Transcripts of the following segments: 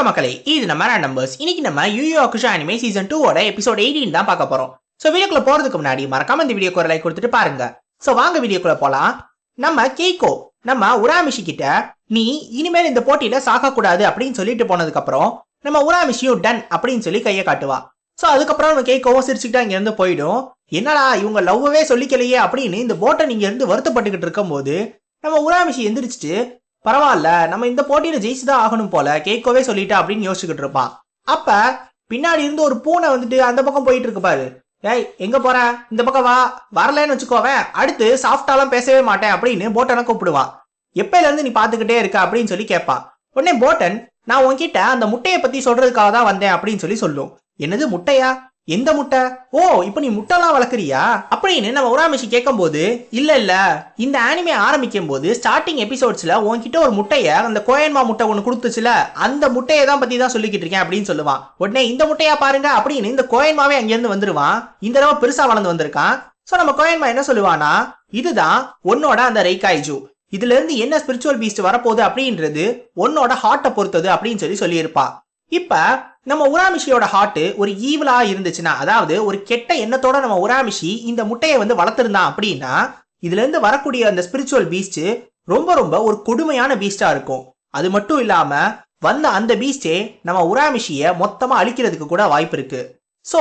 வணக்க மக்களே இது நம்ம நம்பர்ஸ் இன்னைக்கு நம்ம Yu Yu Hakusho anime season டூவோட எபிசோட் எயிட்டீன் தான் பார்க்க போறோம். ஸோ வீடியோக்குள்ள போறதுக்கு முன்னாடி மறக்காம இந்த வீடியோக்கு ஒரு லைக் கொடுத்துட்டு பாருங்க. ஸோ வாங்க வீடியோக்குள்ள போலாம். நம்ம கேக்கோ நம்ம உராமிஷி கிட்ட நீ இனிமேல் இந்த போட்டியில சாக கூடாது அப்படின்னு சொல்லிட்டு போனதுக்கு அப்புறம் நம்ம உராமிஷியும் டன் அப்படின்னு சொல்லி கையை காட்டுவா. ஸோ அதுக்கப்புறம் நம்ம கேக்கோவும் சிரிச்சுக்கிட்டு அங்க இருந்து போயிடும். என்னடா இவங்க லவ்வே சொல்லிக்கலையே அப்படின்னு இந்த போட்டை நீங்க இருந்து வருத்தப்பட்டுக்கிட்டு இருக்கும்போது நம்ம உராமிஷி எந்திரிச்சிட்டு பரவாயில்ல நம்ம இந்த போட்டியில ஜெயிச்சுதான் ஆகணும் போல கேட்கவே சொல்லிட்டா அப்படின்னு யோசிச்சுக்கிட்டு இருப்பான் அப்ப பின்னாடி இருந்து ஒரு பூனை வந்துட்டு அந்த பக்கம் போயிட்டு இருக்கு பாரு. ஏய் எங்க போற? இந்த பக்கம் வா. வரலன்னு வச்சுக்கோவேன் அடுத்து சாஃப்டாலாம் பேசவே மாட்டேன் அப்படின்னு போட்டனை கூப்பிடுவான் எப்பையில இருந்து நீ பாத்துக்கிட்டே இருக்க அப்படின்னு சொல்லி கேட்பான் உடனே போட்டன் நான் உன்கிட்ட அந்த முட்டையை பத்தி சொல்றதுக்காக தான் வந்தேன் அப்படின்னு சொல்லி சொல்லும். என்னது முட்டையா? எந்த முட்டை? ஓ இப்போ நீ முட்டைலாம் வளர்க்குறியா? அப்படின்னு நம்ம உராமிஷி கேட்கும்போது இல்லை இல்லை. இந்த ஆனிமே ஆரம்பிக்கும் போது ஸ்டார்டிங் எபிசோட்ஸில் உன்கிட்ட ஒரு முட்டையை அந்த கோயன்மா முட்டை ஒன்று கொடுத்துச்சுல அந்த முட்டையை தான் பற்றி தான் சொல்லிக்கிட்டு இருக்கேன் அப்படின்னு சொல்லுவான். உடனே இந்த முட்டையா பாருங்க அப்படின்னு இந்த கோயன்மாவே அங்கேருந்து வந்துருவான். இந்த தடவை பெருசாக வளர்ந்து வந்திருக்கான். ஸோ நம்ம கோயன்மா என்ன சொல்லுவானா இதுதான் உன்னோட அந்த ரைகாய்ஜு இதுல இருந்து என்ன ஸ்பிரிச்சுவல் பீஸ்ட் வரப்போகுது அப்படின்றது உன்னோட ஹார்ட்டை பொறுத்தது அப்படின்னு சொல்லி சொல்லியிருப்பா. இப்ப நம்ம உராமிஷியோட ஹார்ட் ஒரு ஈவலா இருந்துச்சுன்னா அதாவது ஒரு கெட்ட எண்ணத்தோட நம்ம உராமிஷி இந்த முட்டையை வந்து வளர்த்துருந்தான் அப்படின்னா இதுல இருந்து வரக்கூடிய அந்த ஸ்பிரிச்சுவல் பீஸ்ட் ரொம்ப ரொம்ப ஒரு கொடுமையான பீஸ்டா இருக்கும். அது மட்டும் இல்லாம வந்த அந்த பீஸ்டே நம்ம உராமிஷிய மொத்தமா அழிக்கிறதுக்கு கூட வாய்ப்பு இருக்கு. சோ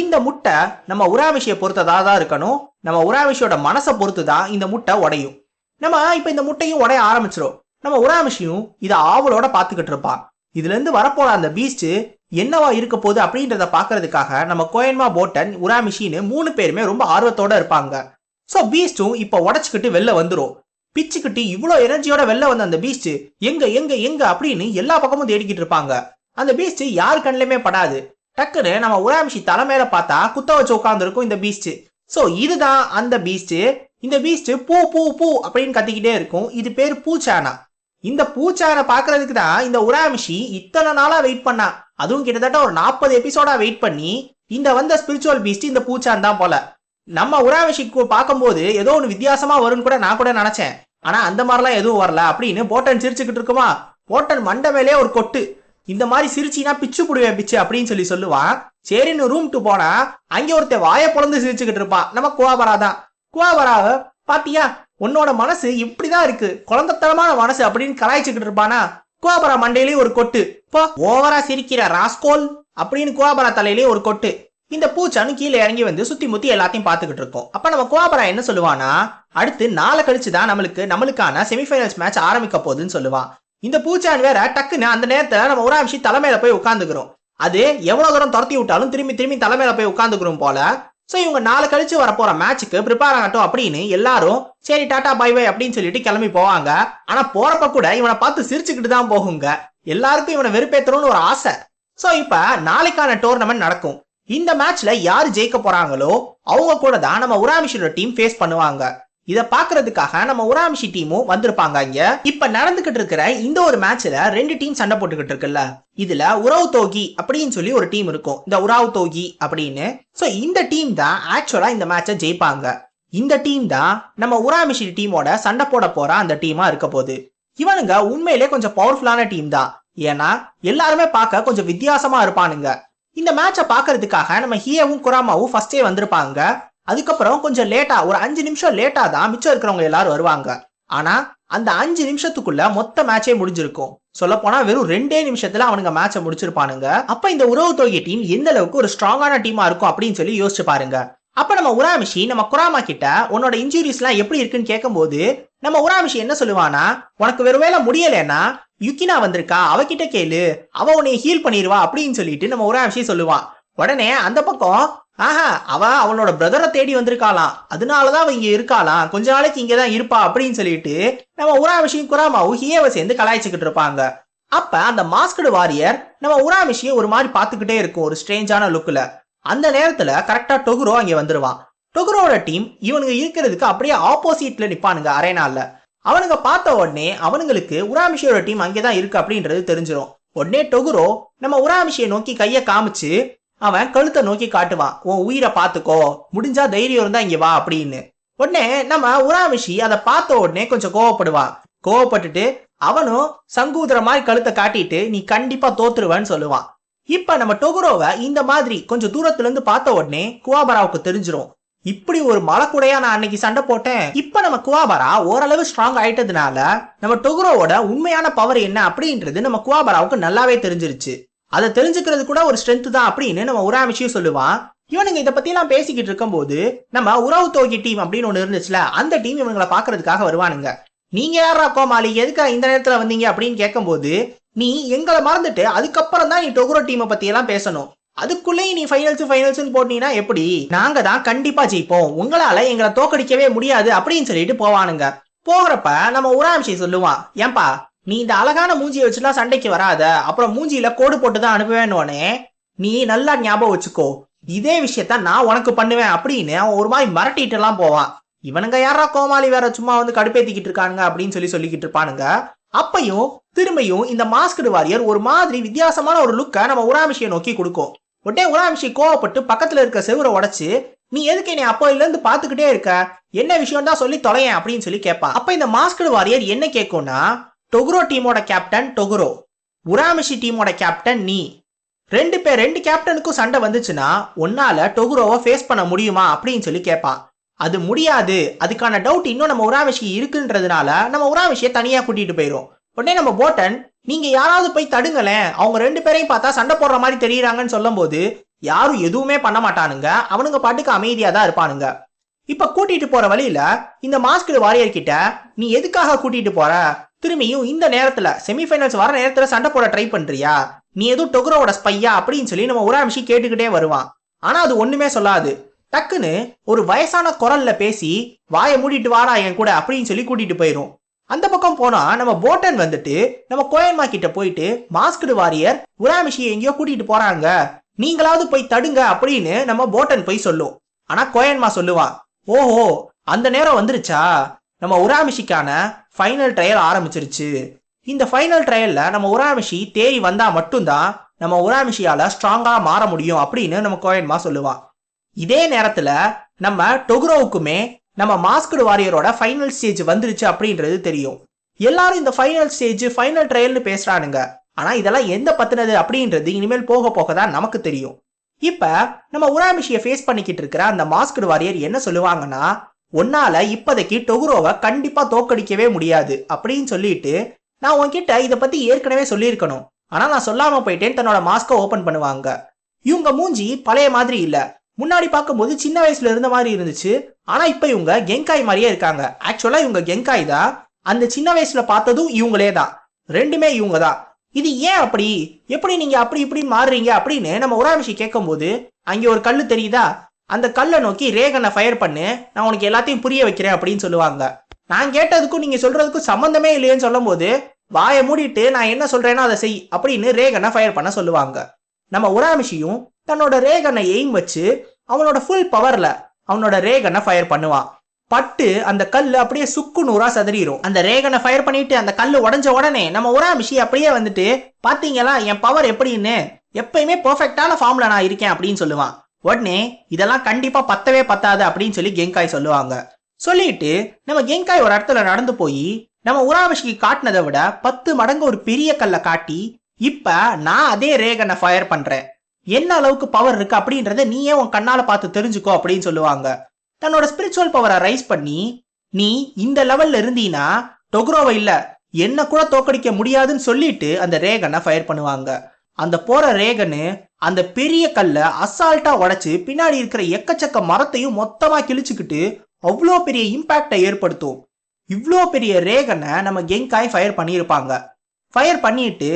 இந்த முட்டை நம்ம உராமிஷியை பொறுத்ததா தான் இருக்கணும். நம்ம உராமிஷியோட மனசை பொறுத்து தான் இந்த முட்டை உடையும். நம்ம இப்ப இந்த முட்டையும் உடைய ஆரம்பிச்சிடும் நம்ம உராமிஷியும் இதை ஆவலோட பாத்துக்கிட்டு இருப்பான். இதுலேருந்து வரப்போற அந்த பீஸ்ட் என்னவா இருக்க போகுது அப்படின்றத பார்க்கறதுக்காக நம்ம கோயன்மா போட்டன் உராமிஷின்னு மூணு பேருமே ரொம்ப ஆர்வத்தோட இருப்பாங்க. ஸோ பீஸ்டும் இப்போ உடச்சிக்கிட்டு வெளில வந்துடும் பிச்சுக்கிட்டு இவ்வளோ எனர்ஜியோட வெளில வந்த அந்த பீஸ்ட் எங்க எங்க எங்க அப்படின்னு எல்லா பக்கமும் தேடிக்கிட்டு இருப்பாங்க. அந்த பீஸ்ட் யார் கண்ணிலுமே படாது. டக்குன்னு நம்ம உராமிஷி தலைமையில பார்த்தா குத்த வச்சு உட்காந்துருக்கும் இந்த பீஸ்ட் ஸோ இதுதான் அந்த பீஸ்ட் இந்த பீஸ்ட் பூ பூ பூ அப்படின்னு கத்திக்கிட்டே இருக்கும். இது பேர் பூச்சானா. இந்த பூச்சாரை பாக்குறதுக்கு தான் இந்த உராமிஷி இத்தனை நாளா வெயிட் பண்ணா. அதுவும் கிட்டத்தட்ட ஒரு நாற்பது எபிசோடா வெயிட் பண்ணி இந்த வந்த ஸ்பிரிச்சுவல் பீஸ்ட் இந்த பூச்சான் தான் போல. நம்ம உராமிஷிக்கு பார்க்கும்போது ஏதோ ஒன்று வித்தியாசமா வரும்னு கூட நான் கூட நினைச்சேன். ஆனா அந்த மாதிரிலாம் எதுவும் வரல. அப்படின்னு போட்டன் சிரிச்சுக்கிட்டு இருக்குமா? போட்டன் மண்டை மேலே ஒரு கொட்டு. இந்த மாதிரி சிரிச்சினா பிச்சு புடுவேன் பிச்சு அப்படின்னு சொல்லி சொல்லுவான். சரின்னு ரூம்ட்டு போனா அங்கே ஒருத்தன் வாயை பொழந்து சிரிச்சுக்கிட்டு இருப்பான். நம்ம குவாபரா தான். குவாபராவை பாத்தியா? உன்னோட மனசு இப்படிதான் இருக்கு. குழந்தைத்தனமான மனசு அப்படின்னு கலாய்ச்சிக்கிட்டு இருப்பானா? கோபரா மண்டையிலேயே ஒரு கொட்டு. போ ஓவரா சிரிக்கிற ராஸ்கோல் அப்படின்னு கோபரா தலையிலேயே ஒரு கொட்டு. இந்த பூச்சானு கீழே இறங்கி வந்து சுத்தி முத்தி எல்லாத்தையும் பார்த்துக்கிட்டு இருக்கோம். அப்ப நம்ம கோபரா என்ன சொல்லுவானா? அடுத்து நாளை கழிச்சு தான் நம்மளுக்கு நம்மளுக்கான செமிஃபைனல்ஸ் மேட்ச் ஆரம்பிக்க போகுதுன்னு சொல்லுவான். இந்த பூச்சான் வேற டக்குன்னு அந்த நேரத்துல நம்ம உராமிஷி தலைமையில போய் உட்காந்துக்கிறோம் அது எவ்வளவு தூரம் துரத்தி விட்டாலும் திரும்பி திரும்பி தலைமையில போய் உட்காந்துக்கிறோம் போல ஸோ இவங்க நாலு கழிச்சு வரப்போற மேட்ச்சுக்கு ப்ரிப்பேர் ஆகட்டும் அப்படின்னு எல்லாரும் சரி டாடா பை பை அப்படின்னு சொல்லிட்டு கிளம்பி போவாங்க. ஆனா போறப்ப கூட இவனை பார்த்து சிரிச்சுக்கிட்டு தான் போகுங்க. எல்லாருக்கும் இவனை வெறுப்பேத்தணும்னு ஒரு ஆசை. ஸோ இப்ப நாளைக்கான டோர்னமெண்ட் நடக்கும். இந்த மேட்ச்ல யார் ஜெயிக்க போறாங்களோ அவங்க கூட தான் நம்ம உராமிஷோட டீம் ஃபேஸ் பண்ணுவாங்க. இதை பாக்குறதுக்காக நம்ம உராமிஷி டீமும் வந்திருப்பாங்க இங்க. இப்ப நடந்துகிட்டு இருக்கிற இந்த ஒரு மேட்ச்ல ரெண்டு டீம் சண்டை போட்டுக்கிட்டு இருக்குல்ல. இதுல உறவு தோகி அப்படின்னு சொல்லி ஒரு டீம் இருக்கும். இந்த உறவு தோகி அப்படின்னு. சோ இந்த டீம் தான் ஆக்சுவலா இந்த மேட்சை ஜெயிப்பாங்க. இந்த டீம் தான் நம்ம உராமிஷி டீமோட சண்டை போட போற அந்த டீமா இருக்க போகுது. இவனுங்க உண்மையிலே கொஞ்சம் பவர்ஃபுல்லான டீம் தான். ஏன்னா எல்லாருமே பார்க்க கொஞ்சம் வித்தியாசமா இருப்பானுங்க. இந்த மேட்சை பார்க்கறதுக்காக நம்ம ஹியவும் குராமாவும் ஃபர்ஸ்டே வந்திருப்பாங்க. அதுக்கப்புறம் கொஞ்சம் லேட்டா ஒரு அஞ்சு நிமிஷம் லேட்டா தான் மிச்சம் இருக்கிறவங்க எல்லாரும் வருவாங்க. ஆனா அந்த அஞ்சு நிமிஷத்துக்குள்ள மொத்த மேட்சே முடிஞ்சிருக்கும். சொல்ல போனா வெறும் ரெண்டே நிமிஷத்துல அவனுங்க மேட்சை முடிச்சிருப்பானுங்க. அப்ப இந்த உறவு தொகை டீம் எந்த அளவுக்கு ஒரு ஸ்ட்ராங்கான டீமா இருக்கும் அப்படின்னு சொல்லி யோசிச்சு பாருங்க. அப்ப நம்ம உராமிஷி நம்ம குராமா கிட்ட உன்னோட இன்ஜுரிஸ் எல்லாம் எப்படி இருக்குன்னு கேட்கும்போது நம்ம உராமிஷி என்ன சொல்லுவானா உனக்கு வெறுவேளை முடியலன்னா யுக்கினா வந்திருக்கா? அவகிட்ட கேளு. அவ உன்னை ஹீல் பண்ணிடுவா அப்படின்னு சொல்லிட்டு நம்ம உராமிஷி சொல்லுவான். உடனே அந்த பக்கம் ஆஹா அவ அவனோட பிரதரை தேடி வந்திருக்காளாம். அதனாலதான் அவ இங்க இருக்காளாம். கொஞ்ச நாளைக்கு இங்கதான் இருப்பா அப்படின்னு சொல்லிட்டு நம்ம உராமிஷியும் குராமாவும் ஹியவை சேர்ந்து கலாய்ச்சிக்கிட்டு இருப்பாங்க. அப்ப அந்த மாஸ்கடு வாரியர் நம்ம உராமிஷியை ஒரு மாதிரி பார்த்துக்கிட்டே இருக்கும் ஒரு ஸ்ட்ரேஞ்சான லுக்ல அந்த நேரத்துல கரெக்டா டொகுரோ அங்க வந்துருவான். டொகுரோட டீம் இவனுங்க இருக்கிறதுக்கு அப்படியே ஆப்போசிட்ல நிப்பானுங்க அரேனால அவனுங்க பார்த்த உடனே அவனுங்களுக்கு உராமிஷியோட டீம் அங்கேதான் இருக்கு அப்படின்றது தெரிஞ்சிடும் உடனே டொகுரோ நம்ம உராமிஷியை நோக்கி கையை காமிச்சு அவன் கழுத்தை நோக்கி காட்டுவான். உன் உயிரை பார்த்துக்கோ. முடிஞ்சா தைரியம் இருந்தா இங்க வா அப்படின்னு. உடனே நம்ம உராமிஷி அதை பார்த்த உடனே கொஞ்சம் கோவப்படுவான் கோவப்பட்டுட்டு அவனும் சங்கூதர மாதிரி கழுத்தை காட்டிட்டு நீ கண்டிப்பா தோத்துருவன்னு சொல்லுவான். இப்ப நம்ம டொகுரோவை இந்த மாதிரி கொஞ்சம் தூரத்துல இருந்து பார்த்த உடனே குவாபராவுக்கு தெரிஞ்சிரும். இப்படி ஒரு மலைக்குடையா நான் அன்னைக்கு சண்டை போட்டேன். இப்ப நம்ம குவாபரா ஓரளவு ஸ்ட்ராங் ஆயிட்டதுனால நம்ம டொகுரோவோட உண்மையான பவர் என்ன அப்படின்றது நம்ம குவாபராவுக்கு நல்லாவே தெரிஞ்சிருச்சு. அதை தெரிஞ்சுக்கிறது கூட ஒரு ஸ்ட்ரென்த் தான் அப்படின்னு நம்ம உராமிஷியும் சொல்லுவான். இவனுங்க இதை பத்தி பேசிக்கிட்டு இருக்கும்போது நம்ம உறவு தோகி டீம் அப்படின்னு ஒன்று இருந்துச்சுல அந்த டீம் இவங்களை பாக்குறதுக்காக வருவானுங்க. நீங்க யாரா கோமாளி? எதுக்காக இந்த நேரத்துல வந்தீங்க அப்படின்னு கேட்கும்போது நீ எங்களை மறந்துட்டு அதுக்கப்புறம் தான் நீ டொகுரோ டீமை பத்தி எல்லாம் பேசணும். அதுக்குள்ளேயும் நீ ஃபைனல்ஸ் ஃபைனல்ஸ்னு போட்டீங்கன்னா எப்படி? நாங்க தான் கண்டிப்பா ஜெயிப்போம். உங்களால எங்களை தோக்கடிக்கவே முடியாது அப்படின்னு சொல்லிட்டு போவானுங்க. போகிறப்ப நம்ம உராம்சி சொல்லுவான் ஏன்பா நீ இந்த அழகான மூஞ்சியை வச்சுலாம் சண்டைக்கு வராத. அப்புறம் மூஞ்சியில கோடு போட்டு தான் அனுப்புவேன்னு நீ நல்லா ஞாபகம் வச்சுக்கோ. இதே விஷயத்த நான் உனக்கு பண்ணுவேன் அப்படின்னு அவன் ஒரு மாதிரி மிரட்டிட்டு எல்லாம் போவான். இவனுங்க யாரா கோமாளி வேற சும்மா வந்து கடுப்பேத்திக்கிட்டு இருக்கானுங்க அப்படின்னு சொல்லி சொல்லிக்கிட்டு இருப்பானுங்க. அப்பையும் திரும்பியும் இந்த மாஸ்கடு வாரியர் ஒரு மாதிரி வித்தியாசமான ஒரு லுக்கை நம்ம உராமிஷியை நோக்கி கொடுக்கும். உடனே உராமிஷி கோவப்பட்டு பக்கத்துல இருக்க செவுரை உடைச்சு நீ எதுக்கு என்னை அப்போல இருந்து பாத்துக்கிட்டே இருக்க? என்ன விஷயம் தான் சொல்லி தொலையேன் அப்படின்னு சொல்லி கேட்பான் அப்ப இந்த மாஸ்கடு வாரியர் என்ன கேட்கும்னா டொகுரோ டீமோட கேப்டன் டொகுரோ உராமிஷி டீமோட கேப்டன் நீ. ரெண்டு பேர் ரெண்டு கேப்டனுக்கும் சண்டை வந்துச்சுன்னா உன்னால டொகுரோவை ஃபேஸ் பண்ண முடியுமா அப்படின்னு சொல்லி கேட்பான் அது முடியாது. அதுக்கான டவுட் இன்னும் நம்ம உராமிஷி இருக்குன்றதுனால நம்ம உராமிஷியை தனியாக கூட்டிட்டு போயிடும் உடனே நம்ம போட்டன் நீங்க யாராவது போய் தடுங்களேன். அவங்க ரெண்டு பேரையும் பார்த்தா சண்டை போடுற மாதிரி தெரியுறாங்கன்னு சொல்லும்போது யாரும் எதுவுமே பண்ண மாட்டானுங்க. அவனுங்க பாட்டுக்கு அமைதியா தான் இருப்பானுங்க. இப்ப கூட்டிட்டு போற வழியில இந்த மாஸ்கடு வாரியர் கிட்ட நீ எதுக்காக கூட்டிட்டு போற? திரும்பியும் இந்த நேரத்துல செமிஃபைனல்ஸ் வர நேரத்துல சண்டை போட ட்ரை பண்றியா? நீ எதுவும் டொகுரோவோட ஸ்பையா அப்படின்னு சொல்லி நம்ம உராமிஷி கேட்டுக்கிட்டே வருவான். ஆனா அது ஒண்ணுமே சொல்லாது. டக்குன்னு ஒரு வயசான குரல்ல பேசி வாயை மூடிட்டு வாடா என் கூட அப்படின்னு சொல்லி கூட்டிட்டு போயிரும். அந்த பக்கம் போனா நம்ம போட்டன் வந்துட்டு நம்ம கோயன்மா கிட்ட போயிட்டு மாஸ்கடு வாரியர் உராமிஷி எங்கேயோ கூட்டிட்டு போறாங்க. நீங்களாவது போய் தடுங்க அப்படின்னு நம்ம போட்டன் போய் சொல்லும். ஆனா கோயன்மா சொல்லுவான் ஓஹோ அந்த நேரம் வந்துருச்சா? நம்ம உராமிஷிக்கான ஃபைனல் ட்ரையல் ஆரம்பிச்சிருச்சு. இந்த ஃபைனல் ட்ரையலில் நம்ம உராமிஷி தேறி வந்தால் மட்டும்தான் நம்ம உராமிஷியால் ஸ்ட்ராங்காக மாற முடியும் அப்படின்னு நம்ம கோயன்மா சொல்லுவான் இதே நேரத்தில் நம்ம டொகுரோவுக்குமே நம்ம மாஸ்கடு வாரியரோட ஃபைனல் ஸ்டேஜ் வந்துருச்சு அப்படின்றது தெரியும். எல்லாரும் இந்த ஃபைனல் ஸ்டேஜ் ஃபைனல் ட்ரையல்னு பேசுகிறானுங்க ஆனால் இதெல்லாம் எந்த பத்தினது அப்படின்றது இனிமேல் போக போக தான் நமக்கு தெரியும். இப்போ நம்ம உராமிஷியை ஃபேஸ் பண்ணிக்கிட்டு இருக்கிற அந்த மாஸ்கடு வாரியர் என்ன சொல்லுவாங்கன்னா உன்னால இப்போதைக்கு டொகுரோவை கண்டிப்பா தோக்கடிக்கவே முடியாது அப்படின்னு சொல்லிட்டு நான் உன்கிட்ட இதை பத்தி ஏற்கனவே சொல்லியிருக்கணும். ஆனா நான் சொல்லாம போயிட்டேன் தன்னோட மாஸ்கை ஓபன் பண்ணுவாங்க. இவங்க மூஞ்சி பழைய மாதிரி இல்ல. முன்னாடி பார்க்கும்போது சின்ன வயசுல இருந்த மாதிரி இருந்துச்சு. ஆனா இப்ப இவங்க கெங்காய் மாதிரியே இருக்காங்க. ஆக்சுவலா இவங்க கெங்காய் தான். அந்த சின்ன வயசுல பார்த்ததும் இவங்களே தான். ரெண்டுமே இவங்க தான். இது ஏன் அப்படி? எப்படி நீங்க அப்படி இப்படி மாறுறீங்க அப்படின்னு நம்ம உராமிஷி கேட்கும்போது அங்கே ஒரு கல் தெரியுதா? அந்த கல்லை நோக்கி ரேகனை ஃபயர் பண்ணு நான் உனக்கு எல்லாத்தையும் புரிய வைக்கிறேன் அப்படின்னு சொல்லுவாங்க. நான் கேட்டதுக்கும் நீங்கள் சொல்கிறதுக்கும் சம்மந்தமே இல்லையேன்னு சொல்லும்போது வாயை மூடிட்டு நான் என்ன சொல்கிறேனோ அதை செய் அப்படின்னு ரேகனை ஃபயர் பண்ண சொல்லுவாங்க. நம்ம உராமிஷியும் தன்னோட ரேகனை எய்ம் வச்சு அவனோட ஃபுல் பவரில் அவனோட ரேகனை ஃபயர் பண்ணுவான். பட்டு அந்த கல் அப்படியே சுக்கு நூறா சதறிடும் அந்த ரேகனை ஃபயர் பண்ணிட்டு அந்த கல் உடஞ்ச உடனே நம்ம உராமிஷி அப்படியே வந்துட்டு பாத்தீங்களா என் பவர் எப்படின்னு? எப்பயுமே பர்ஃபெக்டான ஃபார்ம்ல நான் இருக்கேன் அப்படின்னு சொல்லுவான். உடனே இதெல்லாம் கண்டிப்பா பத்தவே பத்தாது அப்படின்னு சொல்லி கெங்காய் சொல்லுவாங்க. சொல்லிட்டு நம்ம கெங்காய் ஒரு இடத்துல நடந்து போய் நம்ம உராவிஷிக்கு காட்டினதை விட பத்து மடங்கு ஒரு பெரிய கல்லை காட்டி இப்ப நான் அதே ரேகனை ஃபயர் பண்றேன். என்ன அளவுக்கு பவர் இருக்கு அப்படின்றத நீயே உன் கண்ணால பார்த்து தெரிஞ்சுக்கோ அப்படின்னு சொல்லுவாங்க. தன்னோட ஸ்பிரிச்சுவல் பவரை ரைஸ் பண்ணி நீ இந்த லெவல்ல இருந்தீனா டொக்ரோவை இல்ல என்ன கூட தோக்கடிக்க முடியாதுன்னு சொல்லிட்டு அந்த ரேகனை ஃபயர் பண்ணுவாங்க. அந்த போற ரேகனு அந்த பெரிய கல்லை அசால்ட்டா உடைச்சு பின்னாடி இருக்கிற எக்கச்சக்க மரத்தையும் மொத்தமா கிழிச்சுக்கிட்டு அவ்வளோ பெரிய இம்பாக்டை ஏற்படுத்தும். இவ்வளோ பெரிய ரேகனை நம்ம கெங்காய் ஃபயர் பண்ணியிருப்பாங்க. ஃபயர் பண்ணிட்டு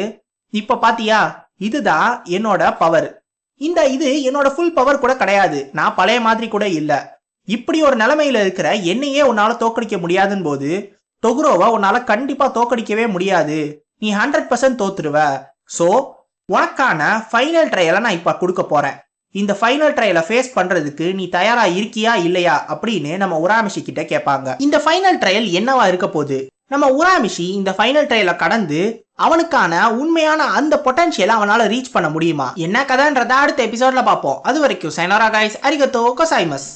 இப்ப பாத்தியா இதுதான் என்னோட பவர் இந்த இது என்னோட ஃபுல் பவர் கூட கிடையாது. நான் பழைய மாதிரி கூட இல்லை. இப்படி ஒரு நிலைமையில இருக்கிற என்னையே உன்னால தோக்கடிக்க முடியாதுன்னு போது டொகுரோவை உன்னால கண்டிப்பா தோக்கடிக்கவே முடியாது. நீ ஹண்ட்ரட் பர்சன்ட் தோத்துருவ. ஸோ உனக்கான ஃபைனல் ட்ரையலை நான் இப்போ கொடுக்க போகிறேன் இந்த ஃபைனல் ட்ரையலை ஃபேஸ் பண்ணுறதுக்கு நீ தயாராக இருக்கியா இல்லையா அப்படின்னு நம்ம உராமிஷி கிட்ட கேட்பாங்க. இந்த ஃபைனல் ட்ரையல் என்னவா இருக்க போகுது? நம்ம உராமிஷி இந்த ஃபைனல் ட்ரையலை கடந்து அவனுக்கான உண்மையான அந்த பொட்டன்ஷியலை அவனால் ரீச் பண்ண முடியுமா? என்ன கதைன்றத அடுத்த எபிசோட்ல பார்ப்போம். அது வரைக்கும் சைனரா கைஸ் அரிகத்தோ கொசாய்மஸ்